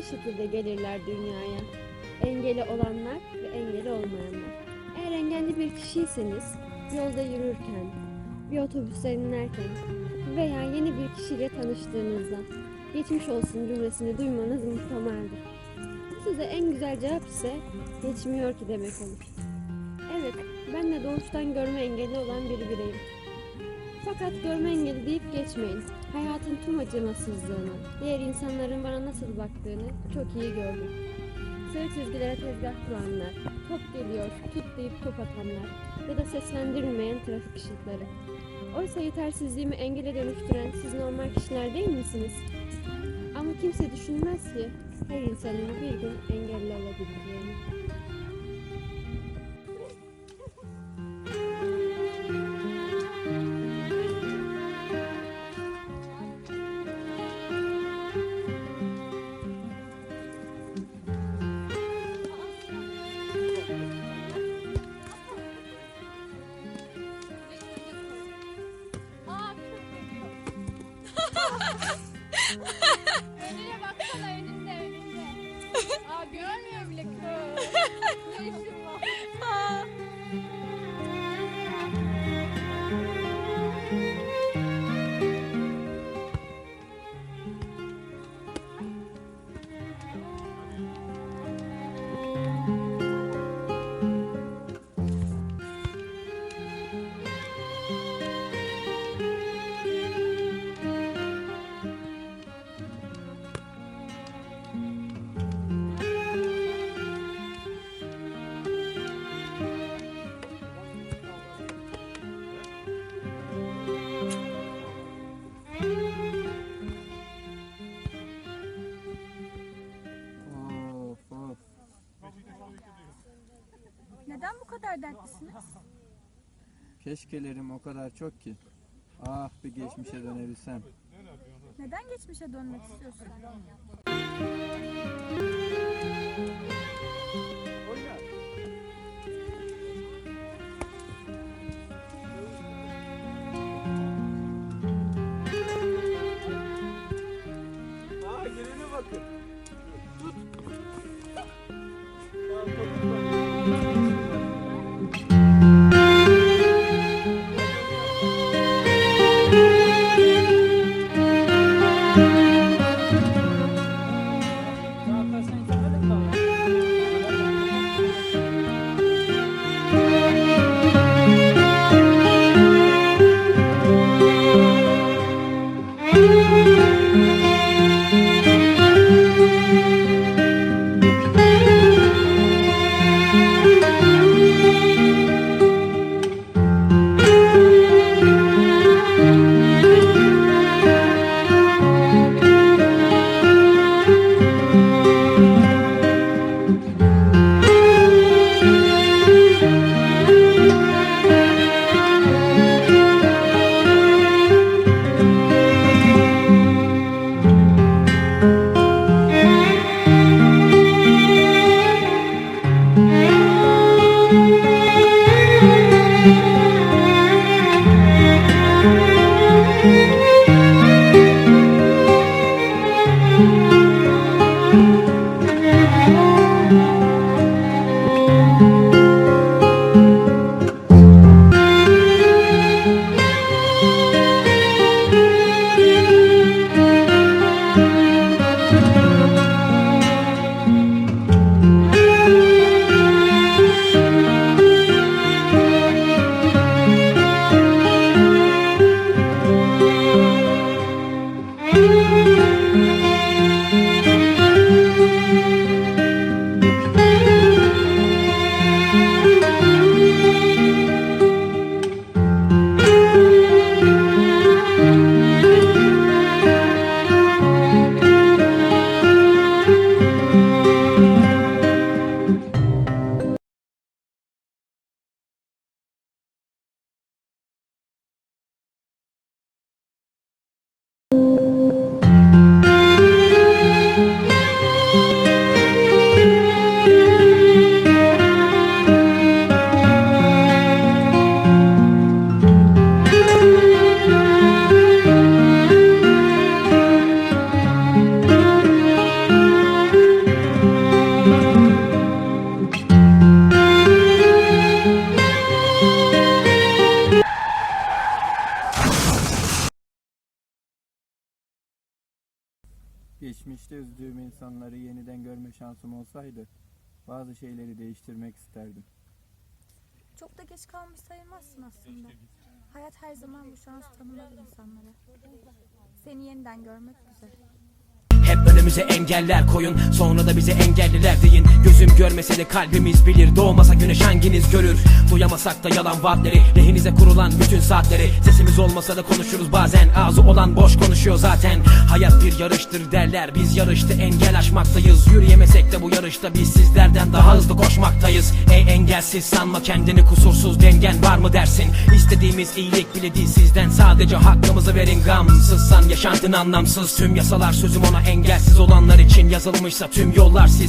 iki şekilde gelirler dünyaya. Engeli olanlar ve engeli olmayanlar. Eğer engelli bir kişiyseniz yolda yürürken, bir otobüsten inerken veya yeni bir kişiyle tanıştığınızda geçmiş olsun cümlesini duymanız muhtemeldir. Bu söze en güzel cevap ise geçmiyor ki demek olur. Evet, ben de doğuştan görme engelli olan bir bireyim. Fakat görme engeli deyip geçmeyin. Hayatın tüm acımasızlığını, diğer insanların bana nasıl baktığını çok iyi gördüm. Sarı çizgilere tezgah kuranlar, top geliyor, tut deyip top atanlar ya da seslendirilmeyen trafik ışıkları. Oysa yetersizliğimi engele dönüştüren siz normal kişiler değil misiniz? Ama kimse düşünmez ki her insanın bir gün engelli olabileceğini. Kadar dertlisiniz? Keşkelerim o kadar çok ki. Ah bir geçmişe dönebilsem. Neden geçmişe dönmek istiyorsun? Aa gelene bakın. Tut. Música Geçmişte üzdüğüm insanları yeniden görme şansım olsaydı bazı şeyleri değiştirmek isterdim. Çok da geç kalmış sayılmazsın aslında. Hayat her zaman bu şans tanımaz insanlara. Seni yeniden görmek güzel. Önümüze engeller koyun. Sonra da bize engelliler deyin. Gözüm görmese de kalbimiz bilir. Doğmasa güneş hanginiz görür? Duyamasak da yalan vaatleri. Lehinize kurulan bütün saatleri. Sesimiz olmasa da konuşuruz. Bazen Ağzı olan boş konuşuyor zaten. Hayat bir yarıştır derler. Biz yarışta engel aşmaktayız. Yürüyemesek de bu yarışta Biz sizlerden daha hızlı koşmaktayız. Ey engelsiz sanma kendini kusursuz Dengen var mı dersin? İstediğimiz iyilik bile değil sizden. Sadece hakkımızı verin gamsızsan Yaşantın anlamsız. Tüm yasalar sözüm ona engelsiz olanlar için yazılmışsa Tüm yollar siz